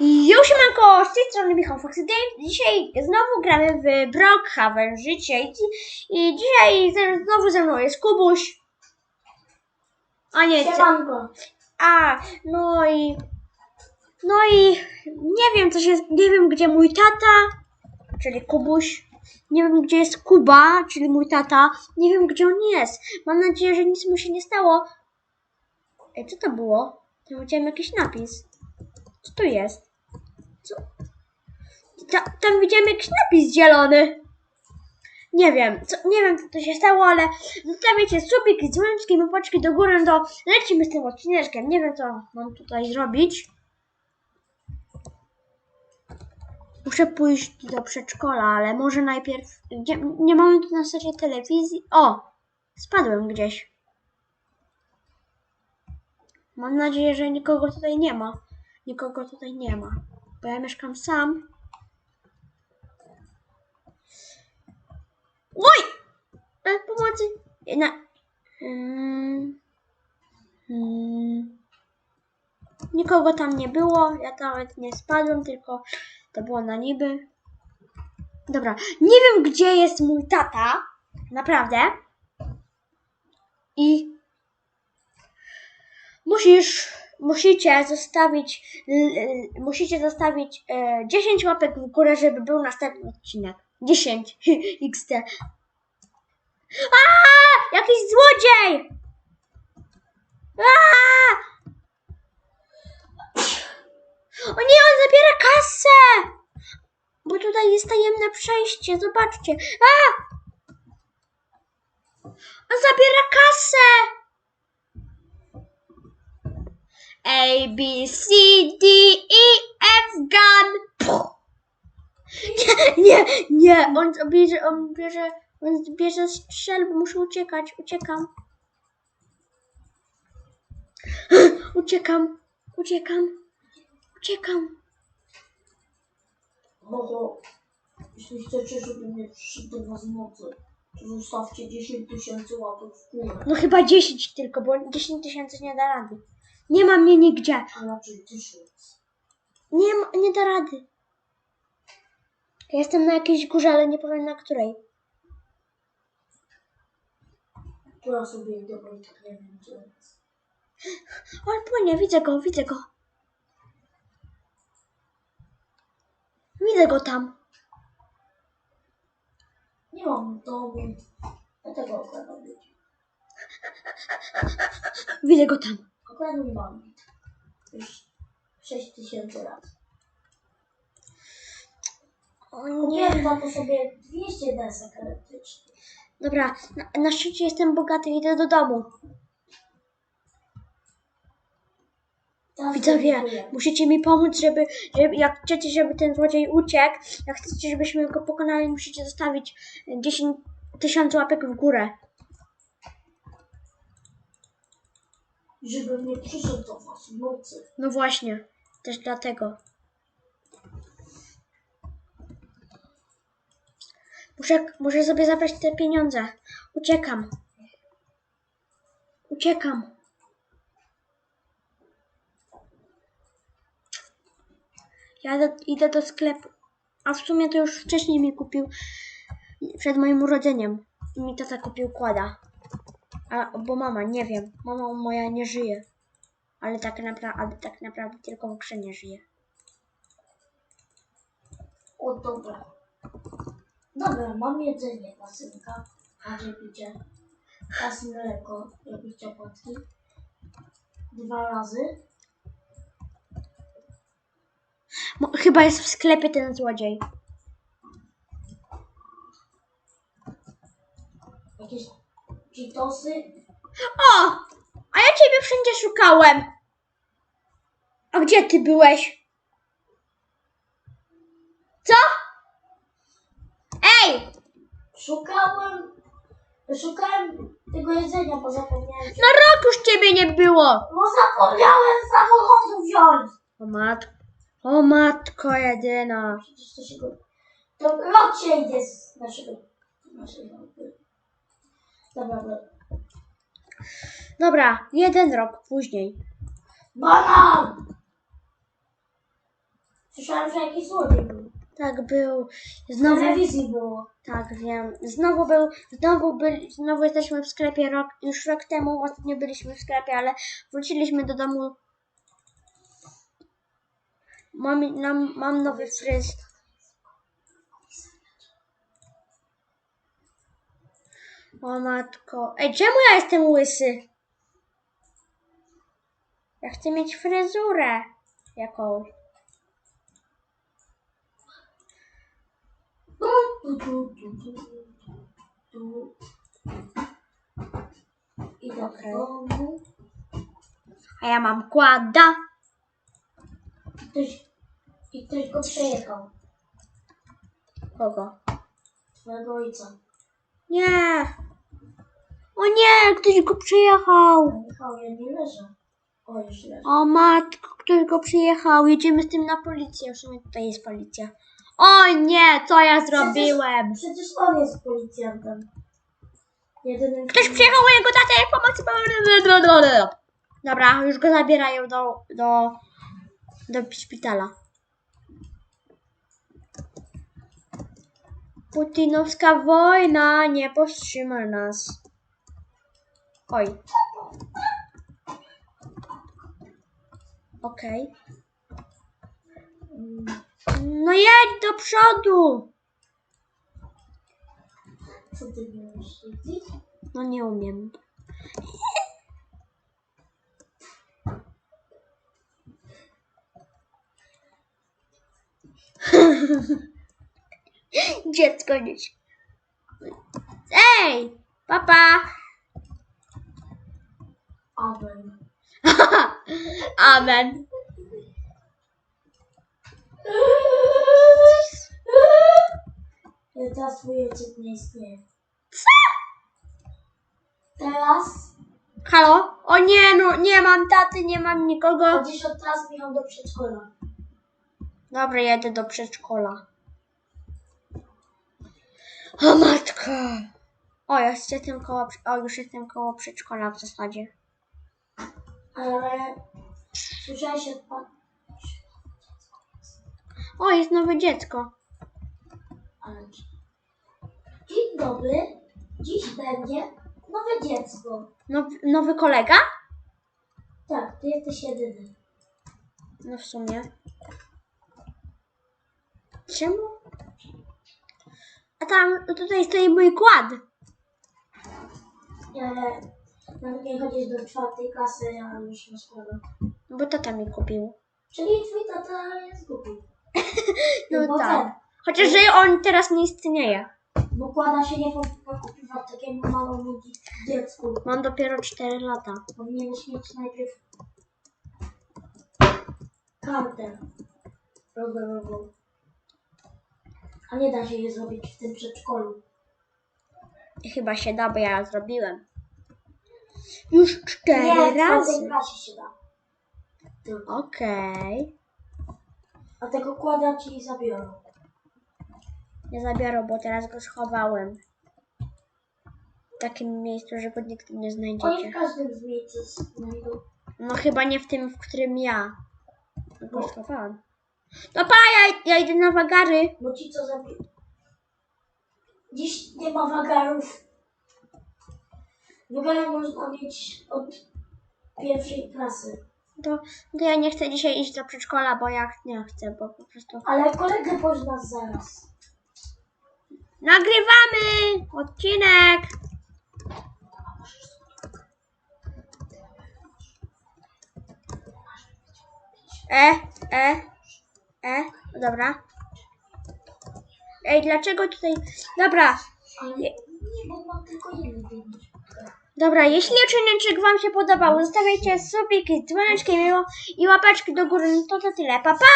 Już siemanko, z tej strony Michał Foxy Games. Dzisiaj znowu gramy w Brockhaven życie i, i dzisiaj ze- znowu ze mną jest Kubuś. A nie, co? Siemanko. A, no i no i nie wiem co się, nie wiem gdzie mój tata, czyli Kubuś. Nie wiem gdzie jest Kuba, czyli mój tata. Nie wiem gdzie on jest. Mam nadzieję, że nic mu się nie stało. Ej, co to było? Tam widziałem jakiś napis. Co to jest? Co? Ta, tam widziałem jakiś napis zielony. Nie wiem, co, nie wiem co to się stało, ale zostawicie subik z dzwoneczkiem i poczki do góry, to lecimy z tym odcineczkiem. Nie wiem co mam tutaj zrobić. Muszę pójść do przedszkola, ale może najpierw... Nie mamy tu na stacie telewizji. O! Spadłem gdzieś. Mam nadzieję, że nikogo tutaj nie ma. Nikogo tutaj nie ma. Bo ja mieszkam sam. Oj! E, pomocy! Na... Mm, mm, nikogo tam nie było. Ja nawet nie spadłem, tylko to było na niby. Dobra, nie wiem gdzie jest mój tata. Naprawdę. I musisz, musicie zostawić, musicie zostawić e, 10 łapek w górę, żeby był następny odcinek. 10 XT. A! Jakiś złodziej! A! O nie, on zabiera kasę! Bo tutaj jest tajemne przejście, zobaczcie. A! On zabiera kasę! A, B, C, D, E, F, gun. Puh. Nie, nie, nie, on bierze, on bierze, on bierze strzelbę, muszę uciekać, uciekam. Uciekam, uciekam, uciekam. Mamo, jeśli chcecie, żeby nie przyszedł do was w nocy, to zostawcie 10 tysięcy łapek w górę. No chyba 10 tylko, bo 10 tysięcy nie da rady. Nie ma mnie nigdzie. A raczej 1000. Nie, ma, nie da rady. Ja jestem na jakiejś górze, ale nie powiem na której. Ja sobie idę, bo i tak nie wiem gdzie jest. O, on płynie, widzę go, widzę go. Widzę go tam. Nie mam domu. Dlatego ludzi. Widzę go tam. Okradł mam. Już 6 tysięcy razy. O nie. Kupiłem to sobie 200 desek elektrycznych. Dobra, na, na szczycie jestem bogaty, idę do domu. Teraz Widzowie, musicie mi pomóc, żeby, żeby jak chcecie, żeby ten złodziej uciekł, jak chcecie, żebyśmy go pokonali, musicie zostawić 10 tysięcy łapek w górę. Żebym nie przyszedł do was w nocy. No właśnie, też dlatego. Muszę, muszę sobie zabrać te pieniądze. Uciekam. Uciekam. Ja do, idę do sklepu. A w sumie to już wcześniej mi kupił przed moim urodzeniem. Mi tata kupił kłada. A, bo mama, nie wiem. Mama moja nie żyje. Ale tak, napra- ale tak naprawdę tylko w grze nie żyje. O, dobra. Dobra, mam jedzenie dla synka. Macie picie. Raz mleko, jakbyś chciał płatki. Dwa razy. Mo- chyba jest w sklepie ten złodziej. Jakieś cheetosy. O! A ja ciebie wszędzie szukałem. A gdzie ty byłeś? Co? Ej! Szukałem... Szukałem tego jedzenia, bo zapomniałem. Na rok już ciebie nie było. No zapomniałem samochodu wziąć. O matko. O matko jedyna. Przecież to się go... To lot się idzie z naszego... naszego... Dobra, jeden rok później. Banan! Słyszałem, że jakiś złodziej był. Tak był. W Znowu. telewizji było. Tak, wiem. Znowu był, znowu byli, znowu jesteśmy w sklepie rok, już rok temu ostatnio byliśmy w sklepie, ale wróciliśmy do domu. Mam, nam, mam nowy fryz. O matko. Ej, czemu ja jestem łysy? Ja chcę mieć fryzurę tu. Idę do domu. A ja mam kłada. Ktoś, I ktoś go przejechał. Kogo? Twojego ojca. Nie! O nie, ktoś go przyjechał! Michał, ja nie leżę. O, już leżę. O matko, ktoś go przyjechał. Jedziemy z tym na policję. W sumie tutaj jest policja. O nie, co ja zrobiłem? Przecież on jest policjantem. Jedynym... Ktoś przyjechał mojego tatę pomocy. Dobra, już go zabierają do, do, do szpitala. Putinowska wojna nie powstrzyma nas. Oj. Okej. Mm, No jedź do przodu. Co ty umiesz jeździć? No nie umiem. Dziecko dziś. Ej, papa. Amen. Amen. Teraz ojciec nie istnieje. Co? Teraz, Halo? O nie, no nie mam taty, nie mam nikogo. chodzisz od teraz Michał do przedszkola. Dobra, jedę do przedszkola. O matko. O, ja jestem koło, o, już jestem koło przedszkola w zasadzie. Ale słyszałeś od pan... O, jest nowe dziecko. Dzień dobry. Dziś będzie nowe dziecko. Nowy, nowy kolega? Tak, ty jesteś jedyny. No w sumie. Czemu? A tam, tutaj stoi mój kład. Ale nawet nie chodzisz do czwartej klasy, a już masz szkołę. Bo tata mi kupił. Czyli twój tata jest głupi. No Bo tak. ten, Chociaż, że on teraz nie istnieje. Bo kłada się nie powinno kupować takiemu małemu dzie- dziecku. Mam dopiero 4 lata. Powinieneś mieć najpierw kartę rowerową. A nie da się je zrobić w tym przedszkolu. Chyba się da, bo ja zrobiłem. Już cztery Nie, w czwartej razy. klasie się da. Tylko. Okej. A tego kłada ci zabiorą. Nie zabiorę, bo teraz go schowałem. W takim miejscu, że go nigdy nie Oni w każdym z miejsc znajdą. No chyba nie w tym, w którym ja go schowałem. No pa, ja, ja idę na wagary. Bo ci co zabił. Dziś nie ma wagarów. Wagary można mieć od pierwszej klasy. To, to ja nie chcę dzisiaj iść do przedszkola, bo ja nie chcę, bo po prostu... Ale kolegę poznasz zaraz. Nagrywamy odcinek! E, e, e, dobra. Ej, dlaczego tutaj... Dobra, nie, bo mam tylko jeden dobra, jeśli odcinek Wam się podobał, zostawiajcie subiki, dzwoneczki miło i łapeczki do góry, no to to tyle. Pa, pa!